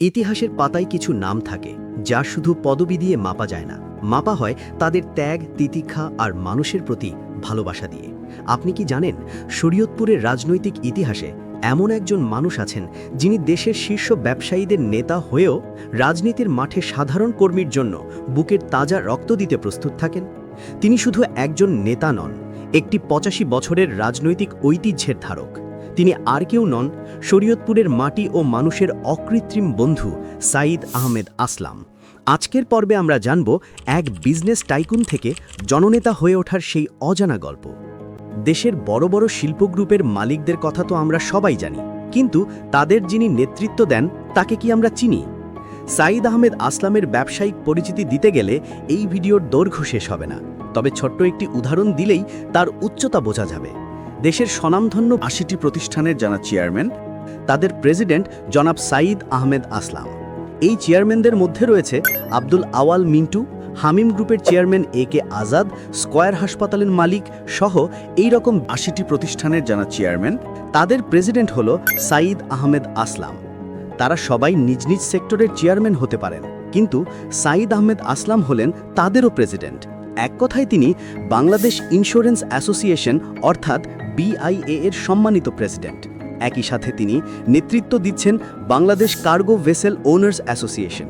ইতিহাসের পাতায় কিছু নাম থাকে, যা শুধু পদবি দিয়ে মাপা যায় না। মাপা হয় তাদের ত্যাগ, তিতিক্ষা আর মানুষের প্রতি ভালোবাসা দিয়ে। আপনি কি জানেন, শরীয়তপুরের রাজনৈতিক ইতিহাসে এমন একজন মানুষ আছেন, যিনি দেশের শীর্ষ ব্যবসায়ীদের নেতা হয়েও রাজনীতির মাঠে সাধারণ কর্মীর জন্য বুকের তাজা রক্ত দিতে প্রস্তুত থাকেন? তিনি শুধু একজন নেতা নন, একটি পঁচাশি বছরের রাজনৈতিক ঐতিহ্যের ধারক। তিনি আর কেউ নন শরীয়তপুরের মাটি ও মানুষের অকৃত্রিম বন্ধু সাঈদ আহমেদ আসলাম। আজকের পর্বে আমরা জানব এক বিজনেস টাইকুন থেকে জননেতা হয়ে ওঠার সেই অজানা গল্প। দেশের বড় বড় শিল্প গ্রুপের মালিকদের কথা তো আমরা সবাই জানি, কিন্তু তাদের যিনি নেতৃত্ব দেন, তাকে কি আমরা চিনি? সাঈদ আহমেদ আসলামের ব্যবসায়িক পরিচিতি দিতে গেলে এই ভিডিওর দৈর্ঘ্য শেষ হবে না, তবে ছোট্ট একটি উদাহরণ দিলেই তার উচ্চতা বোঝা যাবে। দেশের স্বনামধন্য আশিটি প্রতিষ্ঠানের যারা চেয়ারম্যান, তাদের প্রেসিডেন্ট জনাব সাঈদ আহমেদ আসলাম। এই চেয়ারম্যানদের মধ্যে রয়েছে আব্দুল আওয়াল মিন্টু, হামিম গ্রুপের chairman A K Azad, Square হাসপাতালের মালিক সহ এই রকম আশিটি প্রতিষ্ঠানের যারা চেয়ারম্যান, তাদের প্রেসিডেন্ট হল সাঈদ আহমেদ আসলাম। তারা সবাই নিজ নিজ সেক্টরের চেয়ারম্যান হতে পারেন, কিন্তু সাঈদ আহমেদ আসলাম হলেন তাদেরও প্রেসিডেন্ট। এক কথায় তিনি বাংলাদেশ ইন্স্যুরেন্স অ্যাসোসিয়েশন অর্থাৎ বিআইএ এর সম্মানিত প্রেসিডেন্ট একই সাথে তিনি নেতৃত্ব দিচ্ছেন Bangladesh cargo vessel owners association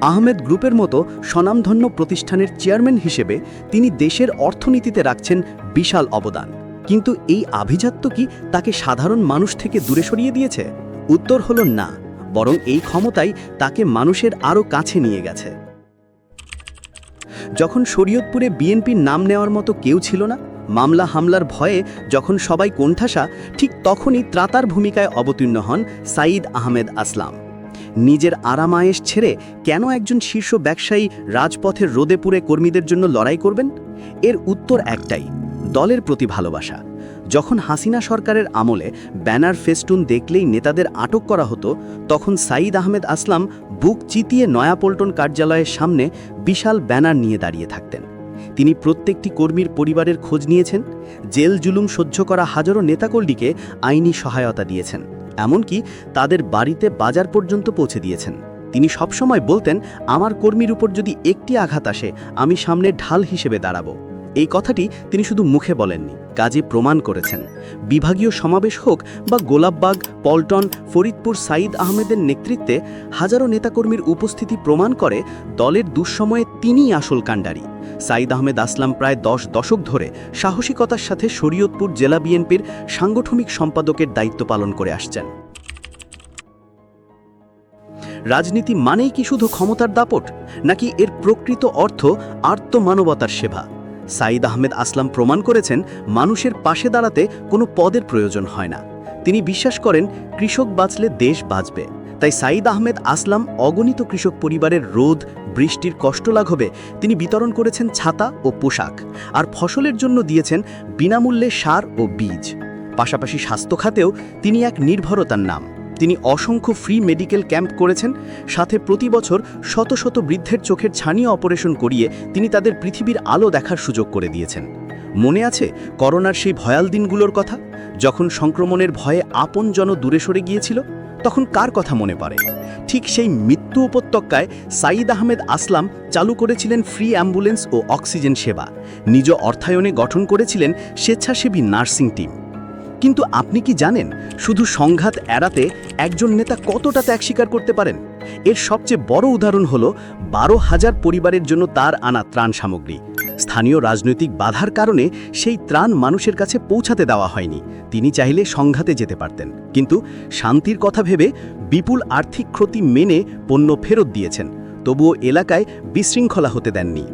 Ahmed গ্রুপের মতো স্বনামধন্য প্রতিষ্ঠানের চেয়ারম্যান হিসেবে তিনি দেশের অর্থনীতিতে রাখছেন বিশাল অবদান। কিন্তু এই আভিজাত্য কি তাকে সাধারণ মানুষ থেকে দূরে সরিয়ে দিয়েছে? উত্তর হল না, বরং এই ক্ষমতাই তাকে মানুষের আরও কাছে নিয়ে গেছে। যখন শরীয়তপুরে বিএনপির নাম নেওয়ার মতো কেউ ছিল না মামলা হামলার ভয়ে যখন সবাই কোণঠাসা, ঠিক তখনই ত্রাতার ভূমিকায় অবতীর্ণ হন সাঈদ আহমেদ আসলাম। নিজের আরামায়েশ ছেড়ে কেন একজন শীর্ষ ব্যবসায়ী রাজপথের রোদে পুরে কর্মীদের জন্য লড়াই করবেন? এর উত্তর একটাই, দলের প্রতি ভালোবাসা। যখন হাসিনা সরকারের আমলে ব্যানার ফেস্টুন দেখলেই নেতাদের আটক করা হতো, তখন সাঈদ আহমেদ আসলাম বুক চিতিয়ে নয়াপল্টন কার্যালয়ের সামনে বিশাল ব্যানার নিয়ে দাঁড়িয়ে থাকতেন। তিনি প্রত্যেকটি কর্মীর পরিবারের খোঁজ নিয়েছেন, জেল জুলুম সহ্য করা হাজারো নেতাকর্মীকে আইনি সহায়তা দিয়েছেন, এমনকি তাদের বাড়িতে বাজার পর্যন্ত পৌঁছে দিয়েছেন। তিনি সবসময় বলতেন, আমার কর্মীর উপর যদি একটি আঘাত আসে, আমি সামনে ঢাল হিসেবে দাঁড়াবো। এই কথাটি তিনি শুধু মুখে বলেননি, কাজে প্রমাণ করেছেন। বিভাগীয় সমাবেশ হোক বা গোলাপবাগ, পল্টন, ফরিদপুর সাঈদ আহমেদের নেতৃত্বে হাজারো নেতাকর্মীর উপস্থিতি প্রমাণ করে দলের দুঃসময়ে তিনিই আসল কাণ্ডারি। সাঈদ আহমেদ আসলাম প্রায় দশ দশক ধরে সাহসিকতার সাথে শরীয়তপুর জেলা বিএনপির সাংগঠনিক সম্পাদকের দায়িত্ব পালন করে আসছেন। রাজনীতি মানেই কি শুধু ক্ষমতার দাপট, নাকি এর প্রকৃত অর্থ আর্তমানবতার সেবা? সাঈদ আহমেদ আসলাম প্রমাণ করেছেন মানুষের পাশে দাঁড়াতে কোনো পদের প্রয়োজন হয় না। তিনি বিশ্বাস করেন কৃষক বাঁচলে দেশ বাঁচবে। তাই সাঈদ আহমেদ আসলাম অগণিত কৃষক পরিবারের রোদ, বৃষ্টির কষ্ট লাঘবে, তিনি বিতরণ করেছেন ছাতা ও পোশাক আর ফসলের জন্য দিয়েছেন বিনামূল্যে সার ও বীজ। পাশাপাশি স্বাস্থ্য খাতেও তিনি এক নির্ভরতার নাম। তিনি অসংখ্য ফ্রি মেডিকেল ক্যাম্প করেছেন, সাথে প্রতি বছর শত শত বৃদ্ধের চোখের ছানিয়ে অপারেশন করিয়ে তিনি তাদের পৃথিবীর আলো দেখার সুযোগ করে দিয়েছেন। মনে আছে করোনার সেই ভয়াল দিনগুলোর কথা? যখন সংক্রমণের ভয়ে আপন জন দূরে সরে গিয়েছিল, তখন কার কথা মনে পড়ে? ঠিক সেই মৃত্যু উপত্যকায় সাঈদ আহমেদ আসলাম চালু করেছিলেন ফ্রি অ্যাম্বুলেন্স ও অক্সিজেন সেবা। নিজ অর্থায়নে গঠন করেছিলেন স্বেচ্ছাসেবী নার্সিং টিম। কিন্তু আপনি কি জানেন, শুধু সংঘাত এড়াতে একজন নেতা কতটা ত্যাগ স্বীকার করতে পারেন? এর সবচেয়ে বড় উদাহরণ হল বারো হাজার পরিবারের জন্য তার আনা ত্রাণ সামগ্রী। স্থানীয় রাজনৈতিক বাধার কারণে সেই ত্রাণ মানুষের কাছে পৌঁছাতে দেওয়া হয়নি। তিনি চাইলে সংঘাতে যেতে পারতেন। কিন্তু শান্তির কথা ভেবে বিপুল আর্থিক ক্ষতি মেনে পণ্য ফেরত দিয়েছেন। তবুও এলাকায় বিশৃঙ্খলা হতে দেননি।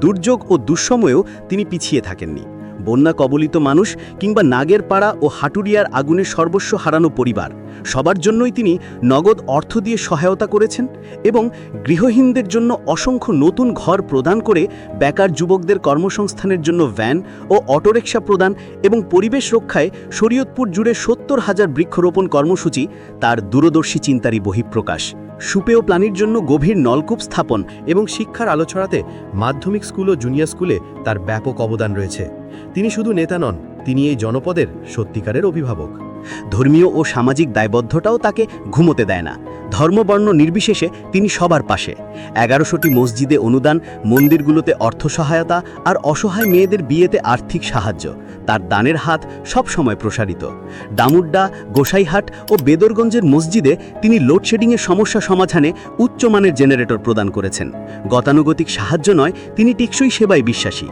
দুর্যোগ ও দুঃসময়েও তিনি পিছিয়ে থাকেননি। বন্যা কবলিত মানুষ কিংবা নাগের পাড়া ও হাটুরিয়ার আগুনে সর্বস্ব হারানো পরিবার। সবার জন্যই তিনি নগদ অর্থ দিয়ে সহায়তা করেছেন এবং গৃহহীনদের জন্য অসংখ্য নতুন ঘর প্রদান করে বেকার যুবকদের কর্মসংস্থানের জন্য ভ্যান ও অটোরিকশা প্রদান এবং পরিবেশ রক্ষায় শরীয়তপুর জুড়ে সত্তর হাজার বৃক্ষরোপণ কর্মসূচি তার দূরদর্শী চিন্তারই বহিঃপ্রকাশ। সুপেয় প্লানির জন্য গভীর নলকূপ স্থাপন এবং শিক্ষার আলো ছড়াতে মাধ্যমিক স্কুল ও জুনিয়র স্কুলে তার ব্যাপক অবদান রয়েছে। তিনি শুধু নেতা নন, তিনি এই জনপদের সত্যিকারের অভিভাবক। ধর্মীয় ও সামাজিক দায়বদ্ধতাও তাকে ঘুমোতে দেয় না। ধর্মবর্ণ নির্বিশেষে তিনি সবার পাশে। এগারোশোটি মসজিদে অনুদান, মন্দিরগুলোতে অর্থ সহায়তা আর অসহায় মেয়েদের বিয়েতে আর্থিক সাহায্য। তার দানের হাত সবসময় প্রসারিত। ডামুড্ডা গোসাইহাট ও বেদরগঞ্জের মসজিদে তিনি লোডশেডিংয়ের সমস্যা সমাধানে উচ্চমানের জেনারেটর প্রদান করেছেন। গতানুগতিক সাহায্য নয়, তিনি টেকসই সেবায় বিশ্বাসী।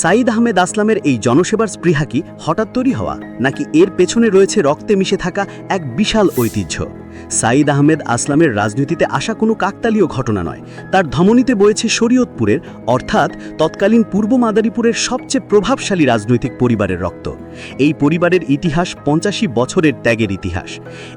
সাঈদ আহমেদ আসলামের এই জনসেবার স্পৃহা কি হঠাৎ তৈরি হওয়া, নাকি এর পেছনে রয়েছে রক্তে মিশে থাকা এক বিশাল ঐতিহ্য? সাঈদ আহমেদ আসলামের রাজনীতিতে আসা কোনো কাকতালীয় ঘটনা নয়, তার ধমনীতে বয়েছে শরীয়তপুরের, অর্থাৎ তৎকালীন পূর্ব মাদারীপুরের সবচেয়ে প্রভাবশালী রাজনৈতিক পরিবারের রক্ত। এই পরিবারের ইতিহাস পঞ্চাশি বছরের ত্যাগের ইতিহাস।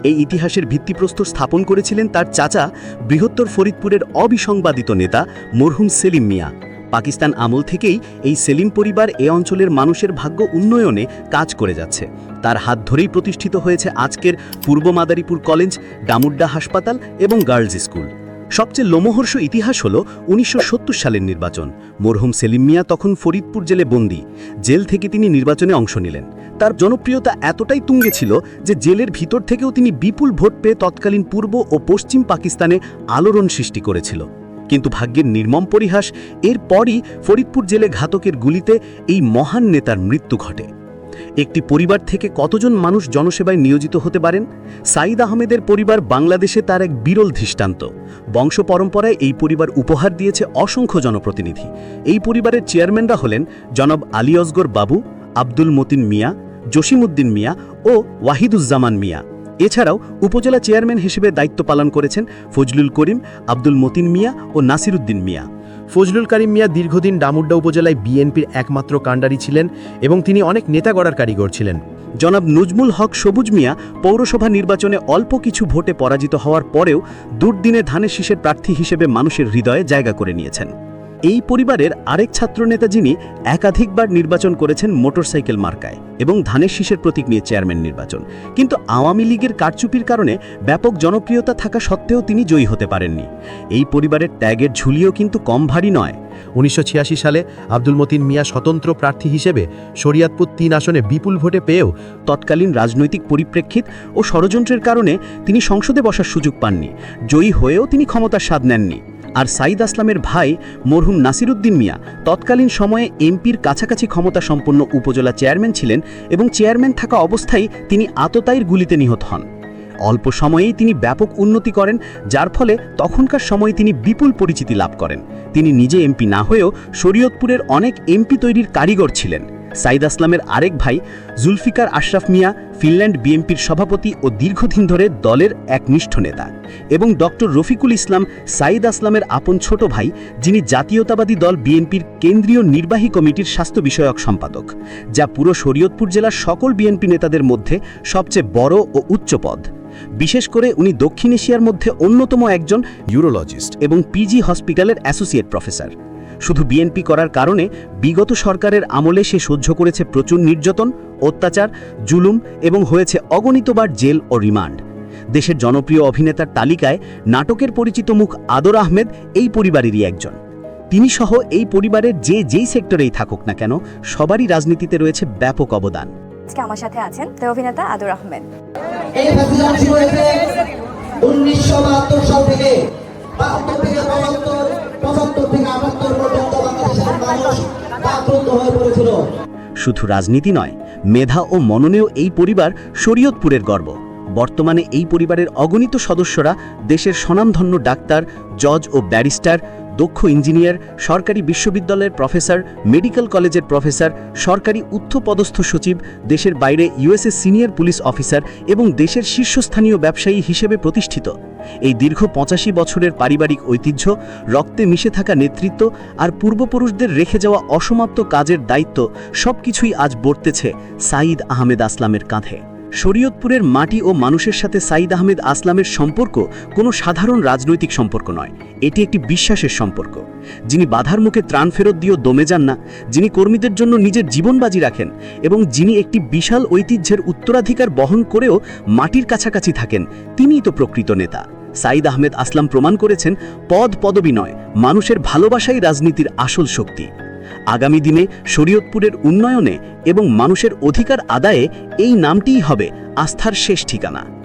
এই ইতিহাসের ভিত্তিপ্রস্তর স্থাপন করেছিলেন তার চাচা বৃহত্তর ফরিদপুরের অবিসংবাদিত নেতা মরহুম সেলিম মিয়া। পাকিস্তান আমল থেকেই এই সেলিম পরিবার এ অঞ্চলের মানুষের ভাগ্য উন্নয়নে কাজ করে যাচ্ছে। তার হাত ধরেই প্রতিষ্ঠিত হয়েছে আজকের পূর্ব মাদারীপুর কলেজ ডামুড্ডা হাসপাতাল এবং গার্লস স্কুল। সবচেয়ে লোমহর্ষ ইতিহাস হল উনিশশো সত্তর সালের নির্বাচন। মরহুম সেলিম মিয়া তখন ফরিদপুর জেলে বন্দী। জেল থেকে তিনি নির্বাচনে অংশ নিলেন। তার জনপ্রিয়তা এতটাই তুঙ্গে ছিল যে জেলের ভিতর থেকেও তিনি বিপুল ভোট পেয়ে তৎকালীন পূর্ব ও পশ্চিম পাকিস্তানে আলোড়ন সৃষ্টি করেছিল। কিন্তু ভাগ্যের নির্মম পরিহাস এরপরই ফরিদপুর জেলে ঘাতকের গুলিতে এই মহান নেতার মৃত্যু ঘটে। একটি পরিবার থেকে কতজন মানুষ জনসেবায় নিয়োজিত হতে পারেন? সাঈদ আহমেদের পরিবার বাংলাদেশে তার এক বিরল দৃষ্টান্ত। বংশ পরম্পরায় এই পরিবার উপহার দিয়েছে অসংখ্য জনপ্রতিনিধি। এই পরিবারের চেয়ারম্যানরা হলেন জনাব আলী অসগর বাবু, আব্দুল মতিন মিয়া, জসিমউদ্দিন মিয়া ও ওয়াহিদুজ্জামান মিয়া। এছাড়াও উপজেলা চেয়ারম্যান হিসেবে দায়িত্ব পালন করেছেন ফজলুল করিম, আব্দুল মতিন মিয়া ও নাসিরুদ্দিন মিয়া। ফজলুল করিম মিয়া দীর্ঘদিন ডামুড্ডা উপজেলায় বিএনপির একমাত্র কাণ্ডারি ছিলেন এবং তিনি অনেক নেতা গড়ার কারিগর ছিলেন। জনাব নজমুল হক সবুজ মিয়া পৌরসভা নির্বাচনে অল্প কিছু ভোটে পরাজিত হওয়ার পরেও দুর্দিনে ধানের শীষের প্রার্থী হিসেবে মানুষের হৃদয়ে জায়গা করে নিয়েছেন। এই পরিবারের আরেক ছাত্রনেতা যিনি একাধিকবার নির্বাচন করেছেন মোটরসাইকেল মার্কায় এবং ধানের শীষের প্রতীক নিয়ে চেয়ারম্যান নির্বাচন। কিন্তু আওয়ামী লীগের কারচুপির কারণে ব্যাপক জনপ্রিয়তা থাকা সত্ত্বেও তিনি জয়ী হতে পারেননি। এই পরিবারের ত্যাগের ঝুলিও কিন্তু কম ভারী নয়। উনিশশো সালে আব্দুল মতিন মিয়া স্বতন্ত্র প্রার্থী হিসেবে শরিয়াতপুর তিন আসনে বিপুল ভোটে পেয়েও তৎকালীন রাজনৈতিক পরিপ্রেক্ষিত ও ষড়যন্ত্রের কারণে তিনি সংসদে বসার সুযোগ পাননি। জয়ী হয়েও তিনি ক্ষমতার স্বাদ নেননি। আর সাইদ আসলামের ভাই মরহুম নাসিরুদ্দিন মিয়া তৎকালীন সময়ে এমপির কাছাকাছি ক্ষমতা সম্পন্ন উপজেলা চেয়ারম্যান ছিলেন এবং চেয়ারম্যান থাকা অবস্থায় তিনি আততায়ীর গুলিতে নিহত হন। অল্প সময়েই তিনি ব্যাপক উন্নতি করেন, যার ফলে তখনকার সময়ে তিনি বিপুল পরিচিতি লাভ করেন। তিনি নিজে এমপি না হয়েও শরীয়তপুরের অনেক এমপি তৈরির কারিগর ছিলেন। সাইদ আসলামের আরেক ভাই জুলফিকার আশরাফ মিয়া ফিনল্যান্ড বিএনপির সভাপতি ও দীর্ঘদিন ধরে দলের এক নিষ্ঠ নেতা এবং ডক্টর রফিকুল ইসলাম সাইদ আসলামের আপন ছোট ভাই, যিনি জাতীয়তাবাদী দল বিএনপির কেন্দ্রীয় নির্বাহী কমিটির স্বাস্থ্য বিষয়ক সম্পাদক, যা পুরো শরীয়তপুর জেলার সকল বিএনপি নেতাদের মধ্যে সবচেয়ে বড় ও উচ্চ পদ। বিশেষ করে উনি দক্ষিণ এশিয়ার মধ্যে অন্যতম একজন ইউরোলজিস্ট এবং পিজি হসপিটালের অ্যাসোসিয়েট প্রফেসর। শুধু বিএনপি করার কারণে বিগত সরকারের আমলে সে সহ্য করেছে প্রচুর নির্যাতন অত্যাচার জুলুম এবং হয়েছে অগণিতবার জেল ও রিমান্ড। দেশের জনপ্রিয় অভিনেতার তালিকায় নাটকের পরিচিত মুখ আদর আহমেদ এই পরিবারেরই একজন। তিনি সহ এই পরিবারের যে যেই সেক্টরেই থাকুক না কেন সবারই রাজনীতিতে রয়েছে ব্যাপক অবদান। আজকে আমার সাথে আছেন অভিনেতা আদর আহমেদ। এই সাল থেকে শুধু রাজনীতি নয়, মেধা ও মননেও এই পরিবার শরীয়তপুরের গর্ব। বর্তমানে এই পরিবারের অগণিত সদস্যরা দেশের স্বনামধন্য ডাক্তার, জজ ও ব্যারিস্টার দক্ষ ইঞ্জিনিয়ার, সরকারি বিশ্ববিদ্যালয়ের প্রফেসর, মেডিকেল কলেজের প্রফেসর, সরকারি উচ্চপদস্থ সচিব, দেশের বাইরে ইউএসএ সিনিয়র পুলিশ অফিসার এবং দেশের শীর্ষস্থানীয় ব্যবসায়ী হিসেবে প্রতিষ্ঠিত। এই দীর্ঘ পঁচাশি বছরের পারিবারিক ঐতিহ্য, রক্তে মিশে থাকা নেতৃত্ব আর পূর্বপুরুষদের রেখে যাওয়া অসমাপ্ত কাজের দায়িত্ব সবকিছুই আজ বর্তেছে সাঈদ আহমেদ আসলামের কাঁধে। শরীয়তপুরের মাটি ও মানুষের সাথে সাঈদ আহমেদ আসলামের সম্পর্ক কোনো সাধারণ রাজনৈতিক সম্পর্ক নয়, এটি একটি বিশ্বাসের সম্পর্ক। যিনি বাধার মুখে ত্রাণ ফেরত দিয়েও দমে যান না, যিনি কর্মীদের জন্য নিজের জীবন বাজি রাখেন এবং যিনি একটি বিশাল ঐতিহ্যের উত্তরাধিকার বহন করেও মাটির কাছাকাছি থাকেন, তিনিই তো প্রকৃত নেতা। সাঈদ আহমেদ আসলাম প্রমাণ করেছেন, পদ পদবি নয়, মানুষের ভালোবাসাই রাজনীতির আসল শক্তি। আগামী দিনে শরীয়তপুরের উন্নয়নে এবং মানুষের অধিকার আদায়ে এই নামটিই হবে আস্থার শেষ ঠিকানা।